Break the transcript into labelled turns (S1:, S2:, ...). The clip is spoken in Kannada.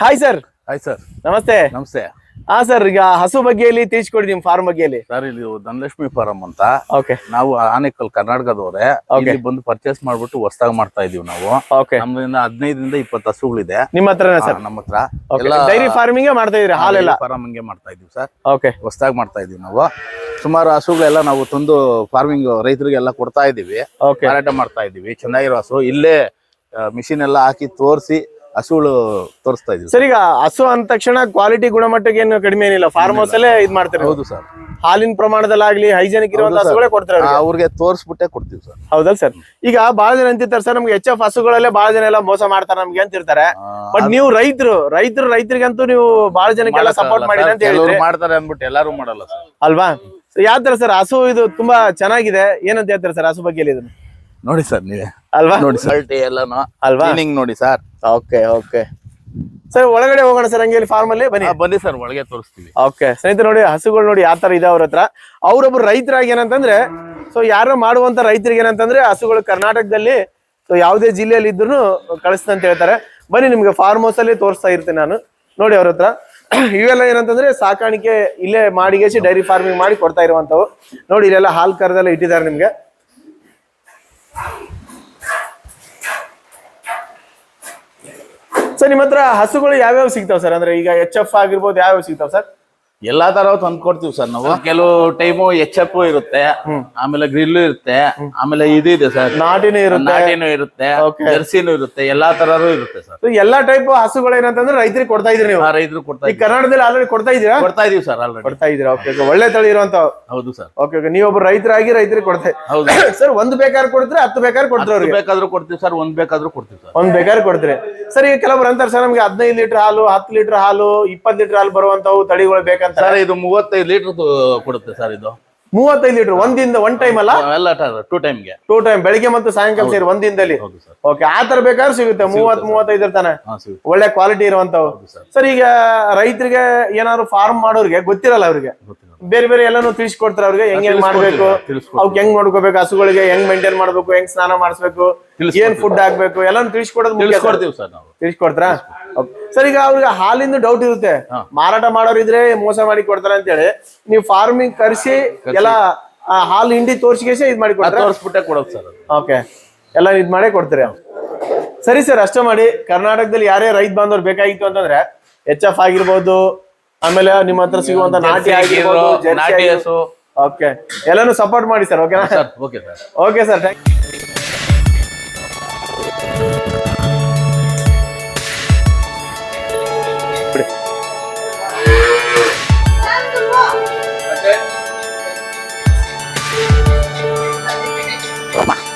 S1: ಹಾಯ್ ಸರ್
S2: ಹಾಯ್ ಸರ್
S1: ನಮಸ್ತೆ.
S2: ನಮಸ್ತೆ.
S1: ಹಾ ಸರ್ ಈಗ ಹಸು ಬಗ್ಗೆಯಲ್ಲಿ ತಿಳಿಸ್ಕೊಡಿ ನಿಮ್ ಫಾರ್ಮ್ ಬಗ್ಗೆಯಲ್ಲಿ
S2: ಸರ್ ಇಲ್ಲಿ ಧನಲಕ್ಷ್ಮಿ ಫಾರಂ ಅಂತ.
S1: ಓಕೆ
S2: ನಾವು ಆನೇಕಲ್ ಕರ್ನಾಟಕದವ್ರೆ. ಇಲ್ಲಿ ಬಂದು ಪರ್ಚೇಸ್ ಮಾಡ್ಬಿಟ್ಟು ಹೊಸದಾಗಿ ಮಾಡ್ತಾ ಇದೀವಿ ನಾವು.
S1: ಓಕೆ
S2: ನಮ್ದಿಂದ ಹದಿನೈದರಿಂದ ಇಪ್ಪತ್ತು ಹಸುಗಳಿದೆ.
S1: ನಿಮ್ಮ ಹತ್ರನೇ ಸರ್
S2: ನಮ್ಮ ಹತ್ರ.
S1: ಡೈರಿ ಫಾರ್ಮಿಂಗ್ ಮಾಡ್ತಾ ಇದ್ರಿ ಹಾಲೆಲ್ಲ?
S2: ಫಾರ್ಮಿಂಗ್ ಮಾಡ್ತಾ ಇದೀವಿ ಸರ್
S1: ಓಕೆ
S2: ಹೊಸದಾಗಿ ಮಾಡ್ತಾ ಇದೀವಿ ನಾವು. ಸುಮಾರು ಹಸುಗಳೆಲ್ಲ ನಾವು ತಂದು ಫಾರ್ಮಿಂಗ್ ರೈತರಿಗೆಲ್ಲ ಕೊಡ್ತಾ ಇದೀವಿ. ಮಾರಾಟ ಮಾಡ್ತಾ ಇದೀವಿ. ಚೆನ್ನಾಗಿರೋ ಹಸು. ಇಲ್ಲೇ ಮಿಷಿನ್ ಎಲ್ಲ ಹಾಕಿ ತೋರಿಸಿ ಹಸುಗಳು ತೋರಿಸ್ತಾ ಇದ್ದೀವಿ
S1: ಸರ್ ಈಗ ಹಸು ಅಂದ ತಕ್ಷಣ ಕ್ವಾಲಿಟಿ ಗುಣಮಟ್ಟಕ್ಕೆ ಏನು ಕಡಿಮೆ ಏನಿಲ್ಲ. ಫಾರ್ಮ್ ಹೌಸ್ ಅಲ್ಲೇ ಇದ್ ಮಾಡ್ತಾರೆ?
S2: ಹೌದು ಸರ್.
S1: ಹಾಲಿನ ಪ್ರಮಾಣದಲ್ಲಾಗ್ಲಿ ಹೈಜೆನಿಕ್ ಇರುವಂತ ಹಸುಗಳೇ ಕೊಡ್ತಾರೆ ಅವ್ರಿಗೆ.
S2: ತೋರಿಸ್ಬಿಟ್ಟೆ ಕೊಡ್ತೀವಿ ಸರ್.
S1: ಹೌದಲ್ ಸರ್. ಈಗ ಬಹಳ ಜನ ಅಂತಿರ್ತಾರೆ ಸರ್ ನಮ್ಗೆ ಎಚ್ ಎಫ್ ಹಸುಗಳಲ್ಲೇ ಬಹಳ ಜನ ಎಲ್ಲ ಮೋಸ ಮಾಡ್ತಾರೆ ನಮ್ಗೆ ಅಂತಿರ್ತಾರೆ. ಬಟ್ ನೀವು ರೈತರು ರೈತರು ರೈತರಿಗಂತೂ ನೀವು ಬಹಳ ಜನಕ್ಕೆಲ್ಲ ಸಪೋರ್ಟ್ ಮಾಡಿದ್ರೆ ಅಂತ ಹೇಳಿ
S2: ಮಾಡ್ತಾರೆ ಅಂದ್ಬಿಟ್ಟು ಎಲ್ಲಾರು ಮಾಡಲ್ಲ ಸರ್.
S1: ಅಲ್ವಾ? ಯಾವ ತರ ಸರ್? ಹಸು ಇದು ತುಂಬಾ ಚೆನ್ನಾಗಿದೆ. ಏನಂತ ಹೇಳ್ತಾರೆ ಸರ್ ಹಸು ಬಗ್ಗೆ ಇದನ್ನು?
S2: ನೋಡಿ ಸರ್ ನೀವೇ.
S1: ಅಲ್ವಾ?
S2: ನೋಡಿ ಸಲ್ಟಿ ಎಲ್ಲಾನು.
S1: ಅಲ್ವಾ?
S2: ಕ್ಲೀನಿಂಗ್ ನೋಡಿ ಸರ್.
S1: Okay okay. ಸರ್ ಒಳಗಡೆ ಹೋಗೋಣ ಸರ್ ಹಂಗೆ ಫಾರ್ಮ್ ಅಲ್ಲಿ? ಬನ್ನಿ.
S2: ಬನ್ನಿ ಸರ್ ಒಳಗೆ ತೋರಿಸ್ತೀವಿ.
S1: ಓಕೆ. ಸ್ನೇಹಿತರೆ ನೋಡಿ ಹಸುಗಳು ನೋಡಿ ಯಾವ ತರ ಇದೆ ಅವ್ರ ಹತ್ರ. ಅವ್ರೊಬ್ರು ರೈತರಾಗಿ ಏನಂತಂದ್ರೆ ಸೊ ಯಾರು ಮಾಡುವಂತ ರೈತರಿಗೆ ಏನಂತಂದ್ರೆ ಹಸುಗಳು ಕರ್ನಾಟಕದಲ್ಲಿ ಸೊ ಯಾವುದೇ ಜಿಲ್ಲೆಯಲ್ಲಿ ಇದ್ರು ಕಳಿಸ್ತಂತ ಹೇಳ್ತಾರೆ. ಬನ್ನಿ ನಿಮ್ಗೆ ಫಾರ್ಮ್ ಹೌಸ್ ಅಲ್ಲಿ ತೋರಿಸ್ತಾ ಇರ್ತೀನಿ ನಾನು. ನೋಡಿ ಅವ್ರ ಹತ್ರ. ಇವೆಲ್ಲ ಏನಂತಂದ್ರೆ ಸಾಕಾಣಿಕೆ ಇಲ್ಲೇ ಮಾಡಿಗೆಸಿ ಡೈರಿ ಫಾರ್ಮಿಂಗ್ ಮಾಡಿ ಕೊಡ್ತಾ ಇರುವಂತವು ನೋಡಿ ಇಲ್ಲೆಲ್ಲ ಹಾಲ್ ಕರದೆಲ್ಲ ಇಟ್ಟಿದ್ದಾರೆ ನಿಮ್ಗೆ. ಸರ್ ನಿಮ್ಮ ಹತ್ರ ಹಸುಗಳು ಯಾವ್ಯಾವ ಸಿಗ್ತಾವ್ ಸರ್ ಅಂದ್ರೆ ಈಗ ಎಚ್ ಎಫ್ ಆಗಿರ್ಬೋದು ಯಾವ್ಯಾವ ಸಿಗ್ತಾವ್ ಸರ್
S2: ಎಲ್ಲಾ ತರ ತಂದು ಕೊಡ್ತೀವಿ ಸರ್ ನಾವು. ಕೆಲವು ಟೈಮು ಎಚ್ ಎಫ್ ಇರುತ್ತೆ. ಆಮೇಲೆ ಗ್ರಿಲ್ ಇರುತ್ತೆ. ಆಮೇಲೆ ಇದು ಇದೆ ಸರ್.
S1: ನಾಟಿನೂ ಇರುತ್ತೆ.
S2: ನಾಟಿನೂ ಇರುತ್ತೆ. ಜರ್ಸಿನೂ ಇರುತ್ತೆ. ಎಲ್ಲಾ ತರನು ಇರುತ್ತೆ ಸರ್.
S1: ಎಲ್ಲಾ ಟೈಪ್ ಹಸುಗಳು ಏನಂತಂದ್ರೆ ರೈತರಿಗೆ ಕೊಡ್ತಾ ಇದ್ರಿ ನೀವು.
S2: ರೈತರು ಕೊಡ್ತಾ
S1: ಈ ಕನ್ನಡದಲ್ಲಿ ಆಲ್ರೆಡಿ ಕೊಡ್ತಾ ಇದೀರಾ
S2: ಕೊಡ್ತಾ ಇದೀವಿ ಸರ್ ಆಲ್ರೆಡಿ
S1: ಕೊಡ್ತಾ ಇದೀರಾ ಓಕೆ ಒಳ್ಳೆ ತಳಿ ಇರುವಂತ
S2: ಹೌದು ಸರ್.
S1: ಓಕೆ ಓಕೆ ನೀವೊಬ್ಬ ರೈತರಾಗಿ ರೈತರಿಗೆ ಕೊಡ್ತಾ
S2: ಹೌದು
S1: ಸರ್. ಒಂದು ಬೇಕಾದ್ರೆ ಕೊಡ್ತೀರಾ? ಹತ್ತು ಬೇಕಾದ್ರೆ ಕೊಡ್ತಾರೆ
S2: ಬೇಕಾದ್ರೂ ಕೊಡ್ತೀವಿ ಸರ್ ಒಂದ್ ಬೇಕಾದ್ರೂ ಕೊಡ್ತೀವಿ ಸರ್.
S1: ಒಂದ್ ಬೇಕಾದ್ರೆ ಕೊಡ್ತೀರಿ. ಸರ್ ಈಗ ಕೆಲವರು ಅಂತಾರೆ ಸರ್ ನಮ್ಗೆ ಹದಿನೈದು ಲೀಟರ್ ಹಾಲು ಹತ್ತು ಲೀಟರ್ ಹಾಲು ಇಪ್ಪತ್ತು ಲೀಟರ್ ಹಾಲು ಬರುವಂತವು ತಳಿಗಳು ಬೇಕಂತ
S2: ಸರ್ ಇದು ಮೂವತ್ತೈದು ಲೀಟರ್ ಕೊಡುತ್ತೆ ಸರ್ ಇದು.
S1: ಮೂವತ್ತೈದು ಲೀಟರ್ ಒಂದಿಂದ ಒನ್ ಟೈಮ್ ಅಲ್ಲ?
S2: ಎಲ್ಲ ಟೂ ಟೈಮ್ಗೆ
S1: ಟೂ ಟೈಮ್ ಬೆಳಿಗ್ಗೆ ಮತ್ತು ಸಾಯಂಕಾಲ ಸೇರಿ
S2: ಒಂದಿನದಲ್ಲಿ
S1: ಓಕೆ ಆ ತರ ಬೇಕಾದ್ರೆ ಸಿಗುತ್ತೆ ಮೂವತ್ ಮೂವತ್ತೈದು ಇರ್ತಾನೆ. ಒಳ್ಳೆ ಕ್ವಾಲಿಟಿ ಇರುವಂತವು
S2: ಸರ್.
S1: ಈಗ ರೈತರಿಗೆ ಏನಾದ್ರು ಫಾರ್ಮ್ ಮಾಡೋರಿಗೆ ಗೊತ್ತಿರಲ್ಲ ಅವ್ರಿಗೆ. ಬೇರೆ ಬೇರೆ ಎಲ್ಲಾನು ತಿಳಿಸ್ಕೊಡ್ತಾರೆ ಅವ್ರಿಗೆ ಹೆಂಗ್ ಹೆಂಗ್ ಮಾಡ್ಬೇಕು. ಅವ್ಕೆ ಹೆಂಗ್ ನೋಡ್ಕೋಬೇಕು ಹಸುಗಳಿಗೆ ಹೆಂಗ್ ಮೇಂಟೈನ್ ಮಾಡ್ಬೇಕು ಹೆಂಗ್ ಸ್ನಾನ ಮಾಡಿಸ್ಬೇಕು. ಏನ್ ಫುಡ್ ಆಗ್ಬೇಕು ಎಲ್ಲಾನು ತಿಳಿಸ್ಕೊಡೋದು.
S2: ತಿಳಿಸ್ಕೊಡ್ತೀವಿ ಸರ್ ನಾವು.
S1: ತಿಳಿಸ್ಕೊಡ್ತಾರಾ? ಸರ್ ಈಗ ಅವ್ರಿಗೆ ಹಾಲಿಂದ ಡೌಟ್ ಇರುತ್ತೆ. ಮಾರಾಟ ಮಾಡೋರಿದ್ರೆ ಮೋಸ ಮಾಡಿ ಕೊಡ್ತಾರೆ ಅಂತೇಳಿ. ನೀವು ಫಾರ್ಮಿಂಗ್ ಕರೆಸಿ ಎಲ್ಲ ಹಾಲು ಹಿಂಡಿ ತೋರ್ಸಿಗೆಸೆ ಇದ್ ಮಾಡಿ ಕೊಡ್ತಾರೆ
S2: ತೋರಿಸ್ಬಿಟ್ಟೆ ಕೊಡೋದು ಸರ್
S1: ಓಕೆ. ಎಲ್ಲ ಇದ್ ಮಾಡೇ ಕೊಡ್ತಾರೆ? ಸರಿ ಸರ್ ಅಷ್ಟೇ ಮಾಡಿ. ಕರ್ನಾಟಕದಲ್ಲಿ ಯಾರೇ ರೈತ ಬಾಂಧವ್ರು ಬೇಕಾಗಿತ್ತು ಅಂತಂದ್ರೆ ಎಚ್ ಎಫ್ ಆಗಿರ್ಬೋದು ಆಮೇಲೆ ನಿಮ್ಮ ಹತ್ರ ಸಿಗುವಂತ ನಾಟಿ ಆಗಿರ್ಬೋದು ಓಕೆ. ಎಲ್ಲಾನು ಸಪೋರ್ಟ್ ಮಾಡಿ ಸರ್ ಓಕೆನಾ?
S2: Okay sir.
S1: Okay sir thank Rumah.